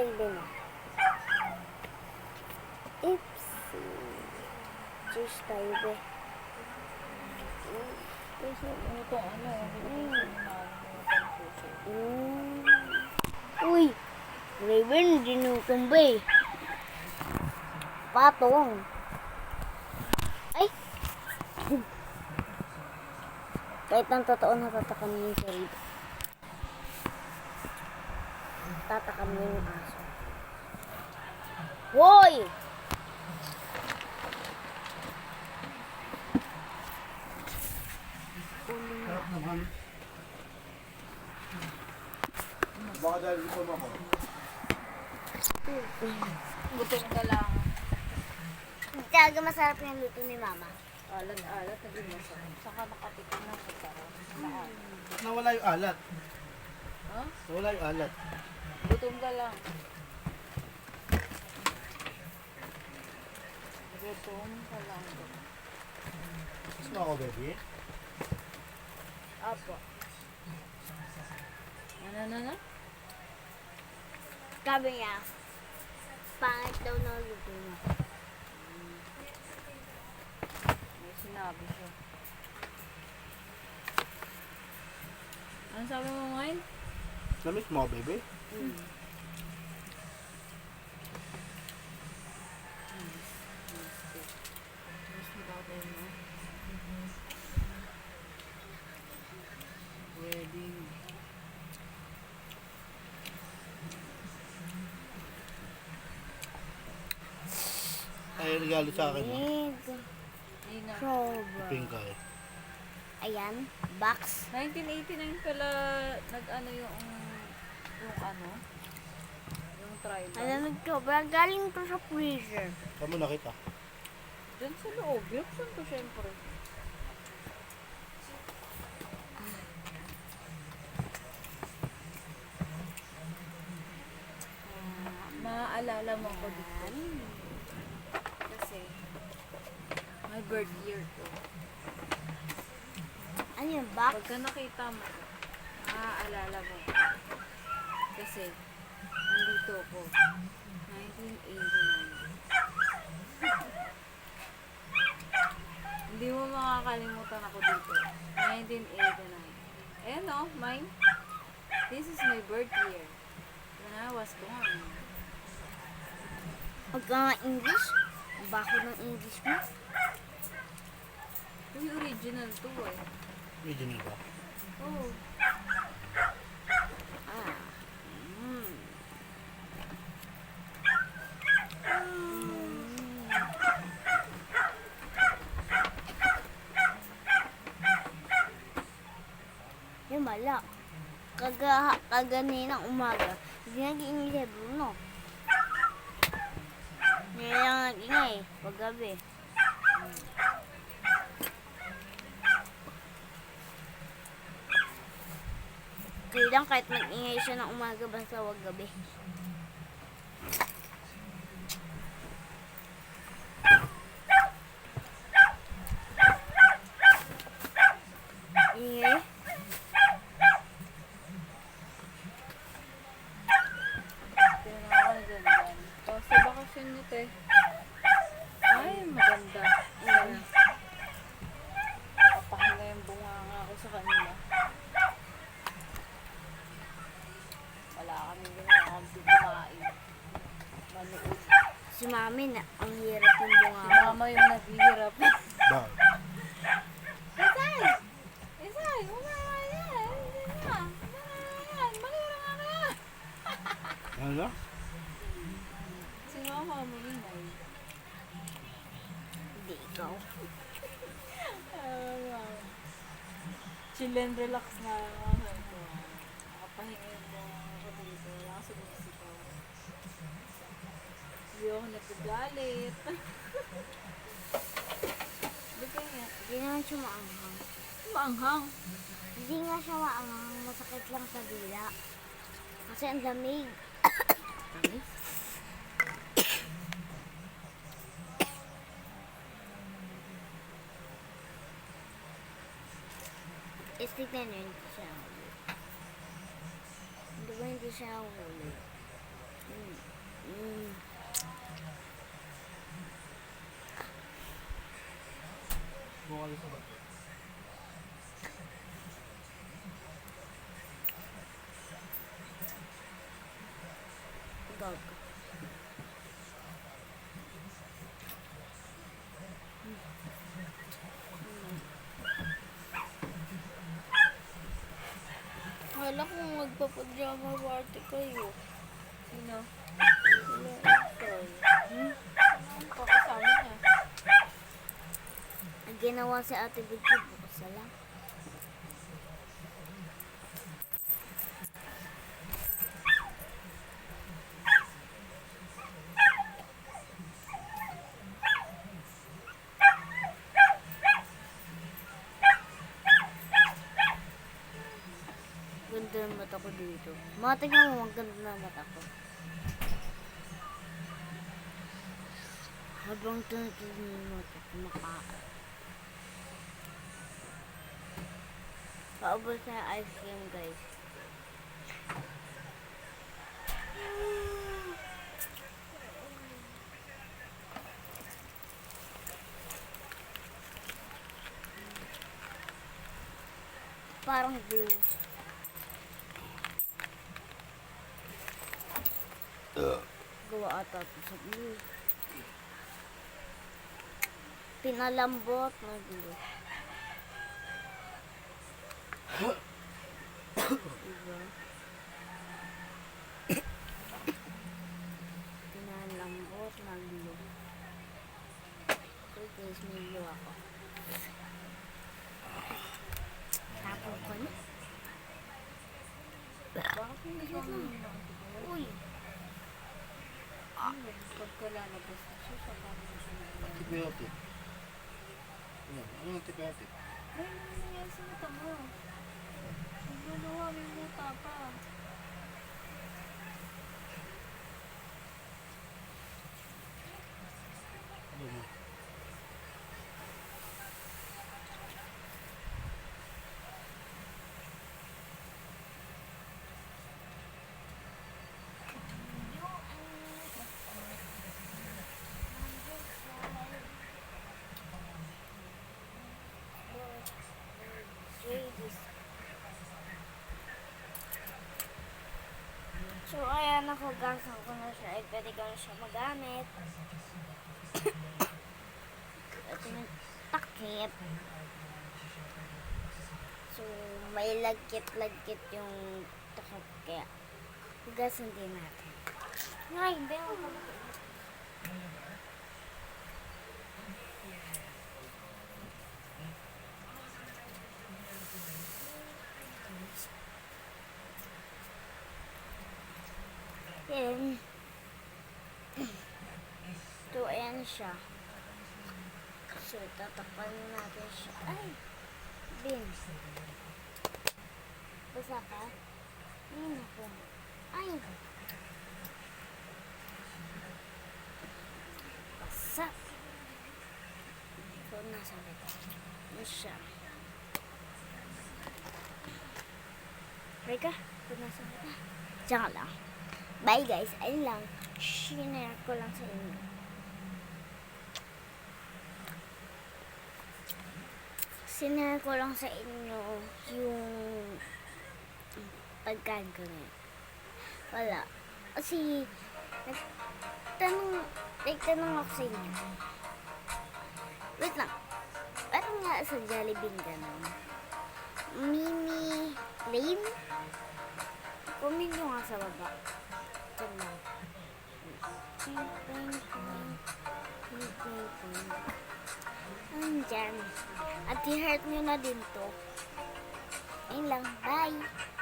Raven ah. Ipsy. Cheers tayo be. Mm. Uy! Raven, dinutumba eh. Patong. Ay! Kahit ang totoo natatakan niya yung sarili. Tatakan niya yung. Hoy! Sarap naman. Baka dahil ito mo ako. Buti ka lang. Talaga masarap yung luto ni Mama. Alat-alat, naging masarap. Saka nakatikim ng masarap. Saan? Nawala yung alat. Ha? Nawala yung alat. Gutom ka lang. Ka lang. Kiss mo ako, baby. Apo. Ano, ano, ano? Sabi niya, pangit daw na luto niya. May sinabi siya. Ano sabi mo ngayon? Namiss mo baby? Mas matapos mo. Wedding. Ay, regalo sa akin. na. Sobra. Pink eye. Ayan, box. 1989 pala nag-ano yung yung ano yung tribal. Alam mo sobra, galing to sa freezer. Mo nakita? Diyan sa loob. Buksan ko syempre. Ah, Maaalala mo ko dito. Kasi, my birth year to. Ano yung box? Pagka nakita mo, maaalala mo. Kasi, nandito ko. 1989. Hindi mo makakalimutan ako dito. 1989. Ayan o, mine. This is my birth year. When I was born. Pagka nga English, ang bako ng English mo. Uy, original to eh. Original ba? Oh. Yung mala. Kaga, kaganinang umaga, hindi nag-iingay si Bruno. Ngayon lang nag-ingay, paggabi. Kailang kahit mag-ingay siya ng umaga basta wag gabi. Ingay? Tingnan ako na dyan dyan. Tapos sa bakasyon niyo, te. Ay, maganda. Ayan. Papahinga yung bunganga ako sa kanila. Wala kami ginawa kami kumain. Manood. Si mami na, ang hirap yung Si bunga. mama yung naghihirap. Bakit? Isay! Isay! Wala nga yan! Hindi na! Wala nga yan! Malira nga na yan! Ano na? Si mama mo yun ay. Hindi ikaw. Chill and relax na. Nakapahinga yung mga ako dito. Wala ka sumisipaw. Hindi ako nagagalit. Hindi kaya. Hindi naman siya maanghang. Maanghang. Hindi nga siya maanghang, masakit lang sa dila. Kasi ang lamig. Lamig? Is tignan nyo, hindi siya huli. Hindi ba hindi siya huli? Mm. Bukal sa ba? Gag. Hala kung magpapajama party kayo. Sino? Sila Insoy. Hmm? Pakasama niya. Ang ginawa si Ate Vicky bukas na lang. Ganda ng mata ko dito. Mga tingnan mo, ang ganda ng mata ko. Habang tinitignan yung mata ko, kumakain. Paubos na ice cream, guys. Parang blue. Ata ito sa blue. Pinalambot na blue. Diba? Pinalambot na blue. Okay guys, may blue ako. Tapos ko na. Bakit hindi ka Uy! Pagkalalabas na siya, siya nalala. Antibiotic. Yan. Ano antibiotic? Ay, ano nangyayari sa mata mo? Nagluluwa, may muta pa. Ano mo? So, ayan, nakugasan ko na siya. Ay, pwede ko na siya magamit. Ito yung takip. So, may lagkit-lagkit yung takip. Kaya, hugasan din natin. Ngay, hindi ako Then, so, ayan siya. So, tatakpan natin siya. Ay! Bin. Basa ka? Ay, naku. Ay! Basa. So, nasa lito. Ano siya? Rika, so, nasa lito. Diyan ka lang. Bye guys, ayun lang. Shinare ko lang sa inyo. Sinare ko lang sa inyo yung pagkain. Wala. Kasi, nagtanong, nagtanong ako sa inyo. Wait lang. Parang nga sa Jollibee ganun. Mimi Lane? Comment nyo nga sa baba. Diyan lang. At i-heart nyo na din to. Ayun lang. Bye!